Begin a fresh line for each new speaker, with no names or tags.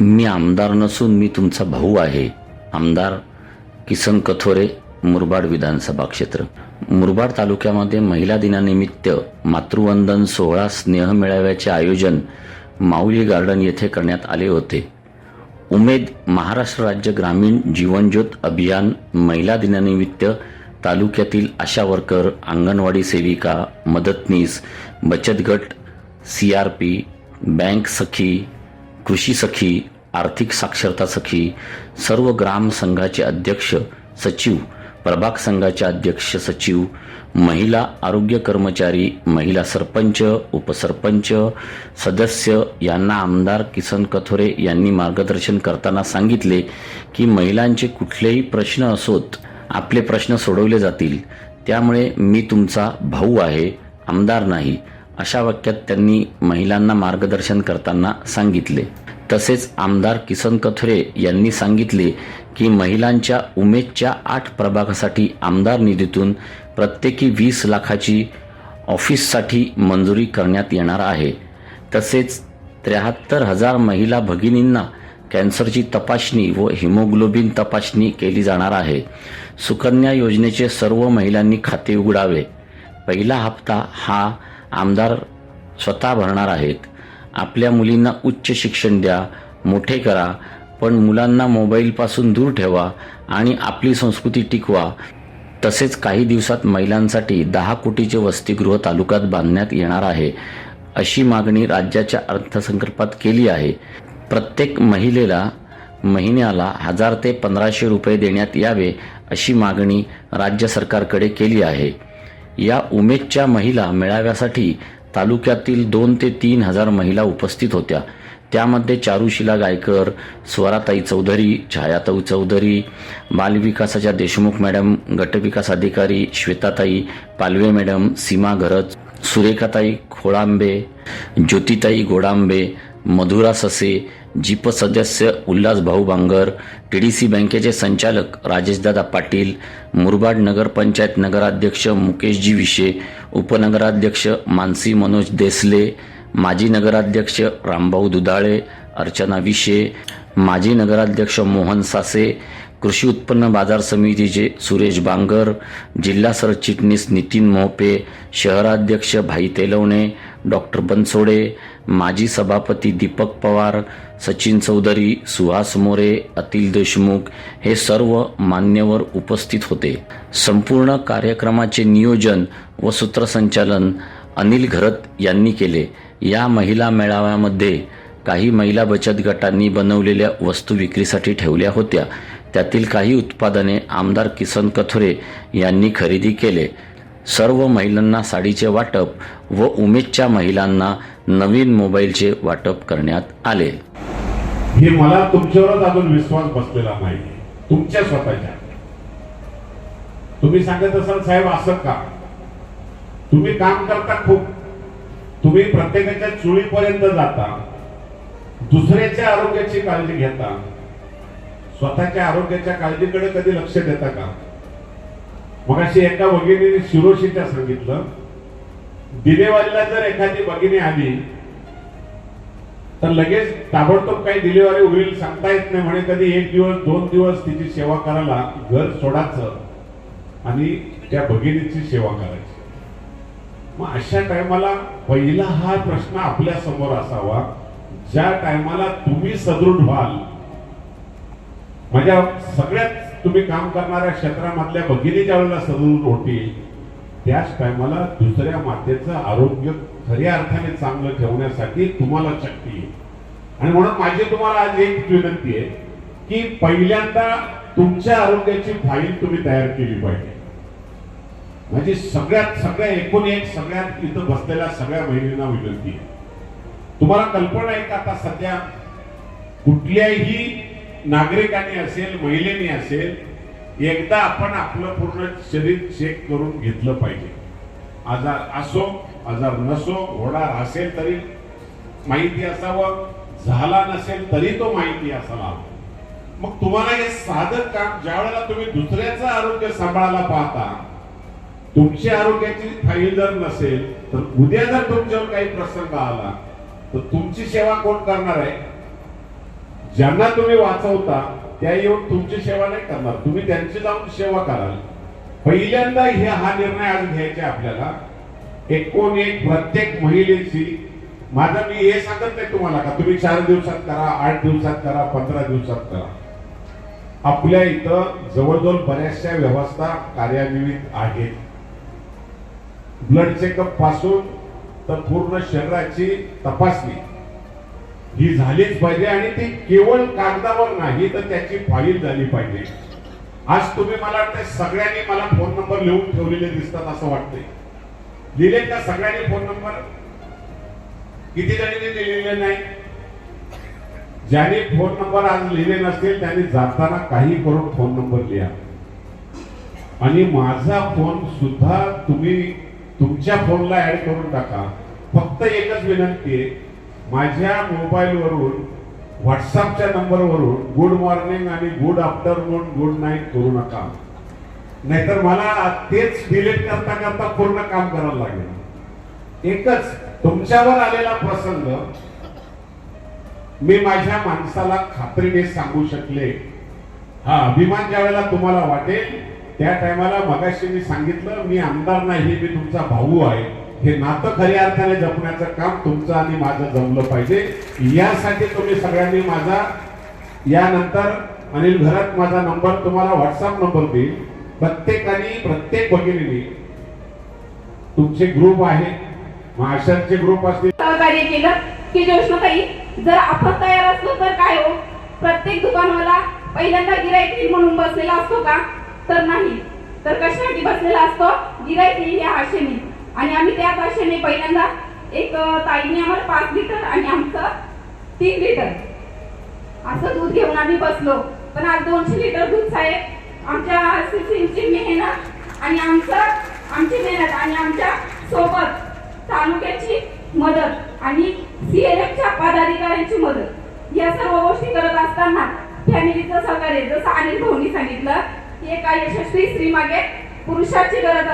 मी आमदार नसून मी तुमचा भाऊ आहे. आमदार किसन कथोरे मुरबाड विधानसभा क्षेत्र. मुरबाड तालुक्यामध्ये महिला दिनानिमित्त मातृवंदन सोहळा स्नेह मेळाव्याचे आयोजन माऊली गार्डन येथे करण्यात आले होते. उमेद महाराष्ट्र राज्य ग्रामीण जीवनज्योत अभियान महिला दिनानिमित्त तालुक्यातील आशा वर्कर अंगणवाडी सेविका मदतनीस बचत गट सी आर पी बँक सखी कृषी सखी आर्थिक साक्षरता सखी सर्व ग्राम संघाचे अध्यक्ष सचिव प्रभाग संघाचे अध्यक्ष सचिव महिला आरोग्य कर्मचारी महिला सरपंच उपसरपंच सदस्य यांना आमदार किसन कथोरे यांनी मार्गदर्शन करताना सांगितले की महिलांचे कुठलेही प्रश्न असोत आपले प्रश्न सोडवले जातील. त्यामुळे मी तुमचा भाऊ आहे आमदार नाही. अशा वाक्यात त्यांनी महिलांना मार्गदर्शन करताना सांगितले. तसेच आमदार किसन कथोरे यांनी सांगितले की महिलांच्या उमेदच्या आठ प्रभागासाठी आमदार निधीतून प्रत्येकी वीस लाखाची ऑफिससाठी मंजुरी करण्यात येणार आहे. तसेच त्र्याहत्तर हजार महिला भगिनींना कॅन्सरची तपासणी व हिमोग्लोबिन तपासणी केली जाणार आहे. सुकन्या योजनेचे सर्व महिलांनी खाते उघडावे. पहिला हप्ता हा आमदार स्वतः भरणार आहेत. आपल्या मुलींना उच्च शिक्षण द्या मोठे करा पण मुलांना मोबाईलपासून दूर ठेवा आणि आपली संस्कृती टिकवा. तसेच काही दिवसात महिलांसाठी दहा कोटीचे वसतिगृह तालुक्यात बांधण्यात येणार आहे अशी मागणी राज्याच्या अर्थसंकल्पात केली आहे. प्रत्येक महिलेला महिन्याला हजार ते पंधराशे रुपये देण्यात यावे अशी मागणी राज्य सरकारकडे केली आहे. या उमेदच्या महिला मेळाव्यासाठी तालुक्यातील दोन ते तीन हजार महिला उपस्थित होत्या. त्यामध्ये चारुशिला गायकर स्वराताई चौधरी छायाताई चौधरी बालविकासाच्या देशमुख मॅडम गटविकास अधिकारी श्वेताताई पालवे मॅडम सीमा घरत सुरेखाताई खोळांबे ज्योतिताई गोडांबे मधुरा ससे जीप सदस्य उल्हास भाऊ बांगर सी बँकेचे संचालक राजेशदादा पाटील मुरबाड नगरपंचायत नगराध्यक्ष मुकेशजी विशे उपनगराध्यक्ष मानसी मनोज देसले माजी नगराध्यक्ष रामभाऊ दुधाळे अर्चना विशे माजी नगराध्यक्ष मोहन सासे कृषी उत्पन्न बाजार समितीचे सुरेश बांगर जिल्हा सरचिटणीस नितीन मोहपे शहराध्यक्ष भाई तेलवणे डॉक्टर बनसोडे माजी सभापती दीपक पवार सचिन चौधरी सुहास मोरे अतिल देशमुख हे सर्व मान्यवर उपस्थित होते. संपूर्ण कार्यक्रमाचे नियोजन व सूत्रसंचालन अनिल घरत यांनी केले. या महिला मेळाव्यामध्ये काही महिला बचत गटांनी बनवलेल्या वस्तू विक्रीसाठी ठेवल्या होत्या. त्यातील काही उत्पादने आमदार किसन कथोरे यांनी खरेदी केले. सर्व महिलांना साडीचे वाटप व उमेदच्या महिलांना नवीन मोबाईलचे वाटप करण्यात आले.
हे मला तुमच्यावरच अजून विश्वास बसलेला नाही. तुमच्या स्वतःच्या. तुम्ही सांगत असाल साहेब असं का? तुम्ही काम करता खूप. तुम्ही प्रत्येकाच्या चुळीपर्यंत जाता. दुसऱ्याच्या आरोग्याची काळजी घेता. स्वतःच्या आरोग्याच्या काळजीकडे कधी लक्ष देता का? मग अशी एका भगिनीने शिरोशीच्या सांगितलं डिलेवरीला जर एखादी भगिनी आली तर लगेच ताबडतोब काही डिलिव्हरी होईल सांगता येत नाही. म्हणे कधी एक दिवस दोन दिवस तिची सेवा करायला घर सोडायचं आणि त्या भगिनीची सेवा करायची. मग अशा टायमाला पहिला हा प्रश्न आपल्यासमोर असावा. ज्या टायमाला तुम्ही सदृढ व्हाल माझ्या सगळ्यात तुम्ही काम करणाऱ्या क्षेत्रामधल्या भगिनी ज्या वेळेला सदृढ होतील त्याच टायमाला दुसऱ्या मातेचं आरोग्य खऱ्या अर्थाने चांगलं ठेवण्यासाठी तुम्हाला शक्ती आहे. आणि म्हणून माझी तुम्हाला आज एक विनंती आहे की पहिल्यांदा तुमच्या आरोग्याची फाईल तुम्ही तयार केली पाहिजे. म्हणजे सगळ्यात सगळ्या एकूण एक सगळ्यात इथं बसलेल्या सगळ्या बहिणींना विनंती आहे. तुम्हाला कल्पना आहे का आता सध्या कुठल्याही नागरिकाने असेल महिलेने असेल एकदा आपण आपलं पूर्ण शरीर चेक करून घेतलं पाहिजे. आजार असो आजार नसो होणार असेल तरी माहिती असावं. झाला नसेल तरी तो माहिती असावा. मग तुम्हाला हे साधं काम ज्या वेळेला तुम्ही दुसऱ्याचं आरोग्य सांभाळायला पाहता तुमच्या आरोग्याची फाईल जर नसेल तर उद्या जर तुमच्यावर काही प्रसंग आला तर तुमची सेवा कोण करणार आहे? ज्यांना तुम्ही वाचवता त्या येऊन तुमची सेवा नाही करणार. तुम्ही त्यांची जाऊन सेवा कराल. पहिल्यांदा हे हा निर्णय आज घ्यायचा आहे आपल्याला. एकूण एक प्रत्येक महिलेची माझं मी हे सांगत नाही तुम्हाला का? तुम्ही चार दिवसात करा आठ दिवसात करा पंधरा दिवसात करा. आपल्या इथं जवळजवळ बऱ्याचशा व्यवस्था कार्यान्वित आहेत. ब्लड चेकअपपासून तर पूर्ण शरीराची तपासणी. ही झालीच पाहिजे आणि ती केवळ कागदावर नाही तर त्याची फाईल झाली पाहिजे. आज तुम्ही मला वाटते सगळ्यांनी मला फोन नंबर लिहून ठेवलेले दिसतात असं वाटतंय. लिहिले का सगळ्यांनी फोन नंबर? किती जणांनी लिहिलेले नाही? ज्यांनी फोन नंबर आज लिहिले नसतील त्याने जाताना काही करून फोन नंबर लिहा. आणि माझा फोन सुद्धा तुम्ही तुमच्या फोनला ऍड करून टाका. फक्त एकच विनंती आहे माझ्या मोबाईलवरून व्हॉट्सअपच्या नंबरवरून गुड मॉर्निंग आणि गुड आफ्टरनून गुड नाईट करू नका. नाहीतर मला तेच डिलीट करता करता पूर्ण काम करायला लागेल. एकच तुमच्यावर आलेला प्रसंग मी माझ्या माणसाला खात्रीने सांगू शकले. हा अभिमान ज्या वेळेला तुम्हाला वाटेल त्या टायमाला मगाशी मी सांगितलं मी आमदार नाही मी तुमचा भाऊ आहे. हे नातं खऱ्या अर्थाने जपण्याचं काम तुमचं आणि माझं जमलं पाहिजे. यासाठी तुम्ही सगळ्यांनी माझा यानंतर अनिल घरात माझा नंबर तुम्हाला व्हॉट्सअप नंबर देईल. प्रत्येकाने प्रत्येक भगिनीने तुमचे ग्रुप आहे. महाशरचे ग्रुप असतील.
सहकार्य केलं. की जोष्णताई जर आपण तयार असलो तर काय हो? प्रत्येक दुकानवाला पहिल्यांदा गिराईक येईल म्हणून बसलेला असतो का? तर नाही. तर कशासाठी बसलेला असतो? गिराईक येईल या आशेने. आणि आम्ही त्या वर्षाने पहिल्यांदा एक ताईने आम्हाला पाच लिटर आणि आमचं तीन लिटर असं दूध घेऊन आम्ही बसलो. पण आज दोनशे लिटर दूध साहेब आमच्या सिस्टीमची मेहनत आणि आमचं आमची मेहनत आणि आमच्यासोबत तालुक्याची मदत आणि सी एल एफच्या पदाधिकाऱ्यांची मदत या सर्व गोष्टी करत असताना फॅमिलीचं सहकार्य जसं अनिल भाऊनी सांगितलं की एका यशस्वी स्त्री मागे पुरुषाची गरज